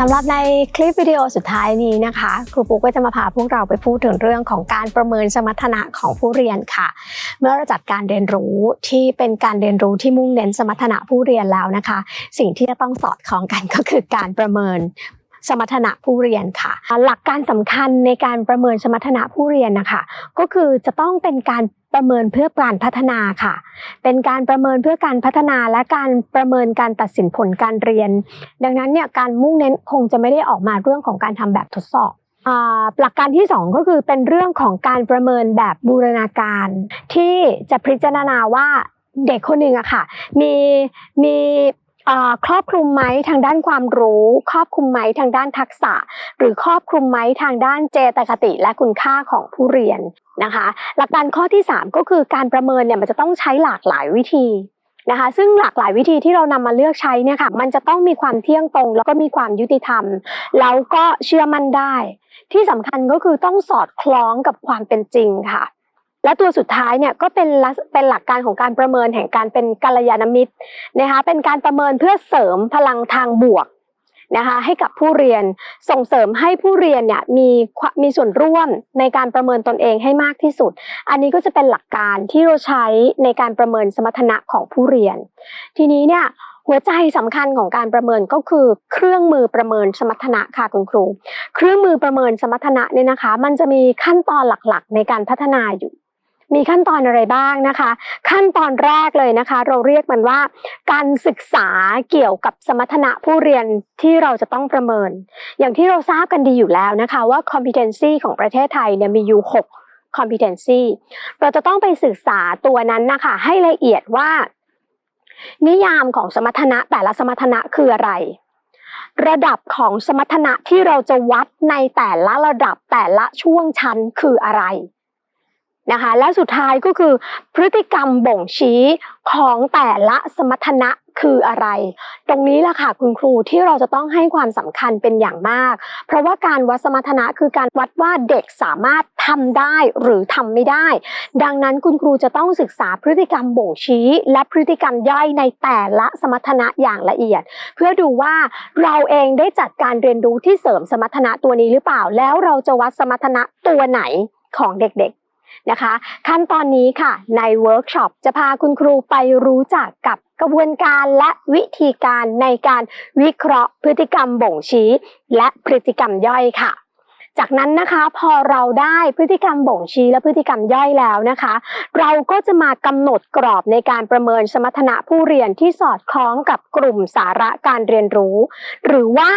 สำหรับในคลิปวิดีโอสุดท้ายนี้นะคะ ครูปุ๊กก็จะมาพาพวกเราไปพูดถึงเรื่องของการประเมินสมรรถนะของผู้เรียนค่ะ เมื่อเราจัดการเรียนรู้ที่เป็นการเรียนรู้ที่มุ่งเน้นสมรรถนะผู้เรียนแล้วนะคะ สิ่งที่จะต้องสอดคล้องกันก็คือการประเมินสมรรถนะผู้เรียนค่ะ หลักการสำคัญในการประเมินสมรรถนะผู้เรียนนะคะ ก็คือจะต้องเป็นการ ประเมินเพื่อการพัฒนาค่ะ เป็นการประเมินเพื่อการพัฒนาและการประเมินการตัดสินผลการเรียน ดังนั้นเนี่ยการมุ่งเน้นคงจะไม่ได้ออกมาเรื่องของการทำแบบทดสอบอ่าหลักการที่ 2 ก็คือเป็นเรื่องของการประเมินแบบบูรณาการ ที่จะพิจารณาว่าเด็กคนหนึ่งอะค่ะมีมี ครอบคลุมไหมทางด้านความรู้ ครอบคลุมไหมทางด้านทักษะ หรือครอบคลุมไหมทางด้านเจตคติและคุณค่าของผู้เรียนนะคะ หลักการข้อที่ 3 ก็คือการประเมินเนี่ยมันจะต้องใช้หลากหลายวิธีนะคะ ซึ่งหลากหลายวิธีที่เรานำมาเลือกใช้เนี่ยค่ะมันจะต้องมีความเที่ยงตรง แล้วก็มีความยุติธรรม แล้วก็เชื่อมั่นได้ ที่สำคัญก็คือต้องสอดคล้องกับความเป็นจริงค่ะ และตัวสุดท้ายเนี่ยก็เป็นเป็นหลักการของการประเมินแห่งการเป็นกัลยาณมิตรนะคะเป็นการประเมินเพื่อเสริมพลังทางบวกนะคะให้กับผู้เรียนส่งเสริมให้ผู้เรียนเนี่ยมีมีส่วนร่วมในการประเมินตนเองให้มากที่สุด อันนี้ก็จะเป็นหลักการที่เราใช้ในการประเมินสมรรถนะของผู้เรียน ทีนี้เนี่ยหัวใจสำคัญของการประเมินก็คือ เครื่องมือประเมินสมรรถนะค่ะคุณครู เครื่องมือประเมินสมรรถนะเนี่ยนะคะ มันจะมีขั้นตอนหลักๆ ในการพัฒนาอยู่ มีขั้นตอนอะไรบ้างนะคะ ขั้นตอนแรกเลยนะคะ เราเรียกมันว่า การศึกษาเกี่ยวกับสมรรถนะผู้เรียนที่เราจะต้องประเมิน อย่างที่เราทราบกันดีอยู่แล้วนะคะว่า competency ของประเทศไทยเนี่ยมีอยู่ 6 competency เราจะต้องไปศึกษาตัวนั้นนะคะให้ละเอียดว่า นิยามของสมรรถนะแต่ละสมรรถนะคืออะไรระดับของสมรรถนะที่เราจะวัดในแต่ละระดับแต่ละช่วงชั้นคืออะไร นะคะ และสุดท้ายก็คือพฤติกรรมบ่งชี้ของแต่ละสมรรถนะคืออะไร ตรงนี้แหละค่ะคุณครูที่เราจะต้องให้ความสำคัญเป็นอย่างมาก เพราะว่าการวัดสมรรถนะคือการวัดว่าเด็กสามารถทำได้หรือทำไม่ได้ ดังนั้นคุณครูจะต้องศึกษาพฤติกรรมบ่งชี้ และพฤติกรรมย่อยในแต่ละสมรรถนะอย่างละเอียด เพื่อดูว่าเราเองได้จัดการเรียนรู้ที่เสริมสมรรถนะตัวนี้หรือเปล่า แล้วเราจะวัดสมรรถนะตัวไหนของเด็กๆ นะคะ ขั้นตอนนี้ค่ะในเวิร์กช็อปจะพาคุณครูไปรู้จักกับกระบวนการและวิธีการในการวิเคราะห์พฤติกรรมบ่งชี้ และพฤติกรรมย่อยค่ะ จากนั้นนะคะพอเราได้พฤติกรรมบ่งชี้และพฤติกรรมย่อยแล้วนะคะ เราก็จะมากำหนดกรอบในการประเมินสมรรถนะผู้เรียนที่สอดคล้องกับกลุ่มสาระการเรียนรู้ หรือว่า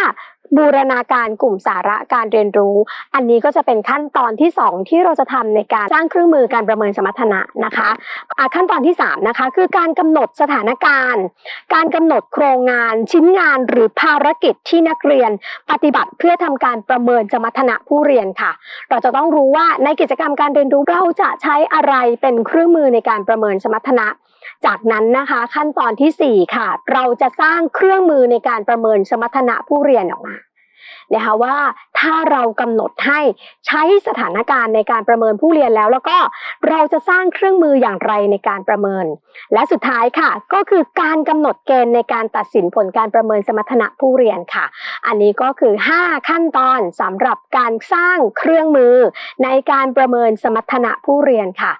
บูรณาการกลุ่มสาระการเรียนรู้ อันนี้ก็จะเป็นขั้นตอนที่ 2 ที่เราจะทำในการสร้างเครื่องมือการประเมินสมรรถนะนะคะะขั้นตอนที่3นะคะคือการกำหนดสถานการณ์ การกำหนดโครงงานชิ้นงานหรือภารกิจที่นักเรียน ปฏิบัติเพื่อทำการประเมินสมรรถนะผู้เรียนค่ะ เราจะต้องรู้ว่าในกิจกรรมการเรียนรู้เราจะใช้อะไรเป็นเครื่องมือในการประเมินสมรรถนะ จากนั้นนะคะขั้นตอนทีสี่ 4 ค่ะ เราจะสร้างเครื่องมือในการประเมินสมรรถนะผู้เรียนออกมานะคะว่าถ้าเรากำหนดให้ใช้สถานการณ์ในการประเมินผู้เรียนแล้ว แล้วก็เราจะสร้างเครื่องมืออย่างไรในการประเมิน และสุดท้ายค่ะ ก็คือการกำหนดเกณฑ์ในการตัดสินผลการประเมินสมรรถนะผู้เรียนค่ะ อันนี้ก็คือ 5 ขั้นตอนสำหรับการสร้างเครื่องมือในการประเมินสมรรถนะผู้เรียนค่ะ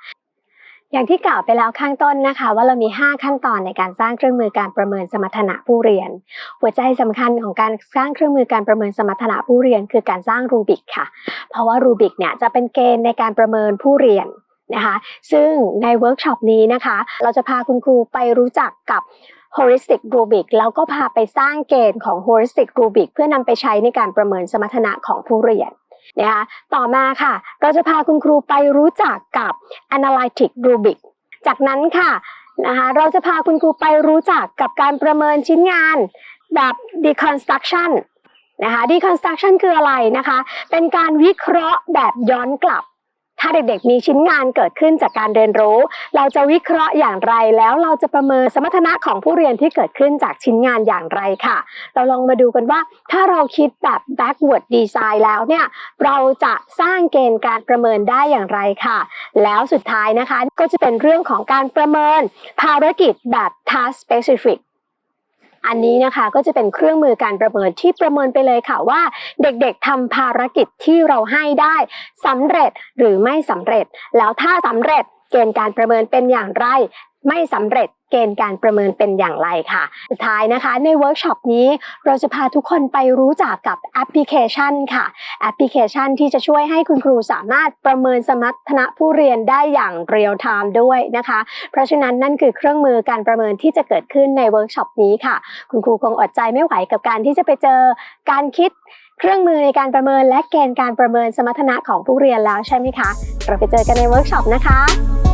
อย่างที่กล่าวไปแล้วข้างต้นนะคะ ว่าเรามี 5 ขั้นตอนในการสร้างเครื่องมือการประเมินสมรรถนะผู้เรียน หัวใจสำคัญของการสร้างเครื่องมือการประเมินสมรรถนะผู้เรียน คือการสร้างรูบิกค่ะ เพราะว่ารูบิกเนี่ยจะเป็นเกณฑ์ในการประเมินผู้เรียนนะคะซึ่งในเวิร์กช็อปนี้นะคะ เราจะพาคุณครูไปรู้จักกับ holistic rubric แล้วก็พาไปสร้างเกณฑ์ของ holistic rubric เพื่อนำไปใช้ในการประเมินสมรรถนะของผู้เรียน นะคะต่อมาค่ะ เราจะพาคุณครูไปรู้จักกับ analytic rubric จากนั้นค่ะนะคะเราจะพาคุณครูไปรู้จักกับการประเมินชิ้นงานแบบ deconstruction นะคะ deconstruction คืออะไรนะคะ เป็นการวิเคราะห์แบบย้อนกลับ ถ้าเด็กๆ มีชิ้นงานเกิดขึ้นจากการเรียนรู้ เราจะวิเคราะห์อย่างไรแล้วเราจะประเมินสมรรถนะของผู้เรียนที่เกิดขึ้นจากชิ้นงานอย่างไรค่ะ เราลองมาดูกันว่าถ้าเราคิดแบบ backward design แล้วเนี่ยเราจะสร้างเกณฑ์การประเมินได้อย่างไรค่ะ แล้วสุดท้ายนะคะก็จะเป็นเรื่องของการประเมินภารกิจแบบ task specific อันนี้นะคะก็จะเป็นเครื่องมือการประเมินที่ประเมินไปเลยค่ะว่า เด็กๆทำภารกิจที่เราให้ได้สำเร็จหรือไม่สำเร็จ แล้วถ้าสำเร็จเกณฑ์การประเมินเป็นอย่างไร ไม่สำเร็จเกณฑ์การประเมินเป็นอย่างไรค่ะ สุดท้ายนะคะในเวิร์กช็อปนี้เราจะพาทุกคนไปรู้จักกับแอปพลิเคชันค่ะ แอปพลิเคชันที่จะช่วยให้คุณครูสามารถประเมินสมรรถนะผู้เรียนได้อย่างเรียลไทม์ด้วยนะคะ เพราะฉะนั้นนั่นคือเครื่องมือการประเมินที่จะเกิดขึ้นในเวิร์กช็อปนี้ค่ะ คุณครูคงอดใจไม่ไหวกับการที่จะไปเจอการคิดเครื่องมือในการประเมินและเกณฑ์การประเมินสมรรถนะของผู้เรียนแล้วใช่ไหมคะ เราไปเจอกันในเวิร์กช็อปนะคะ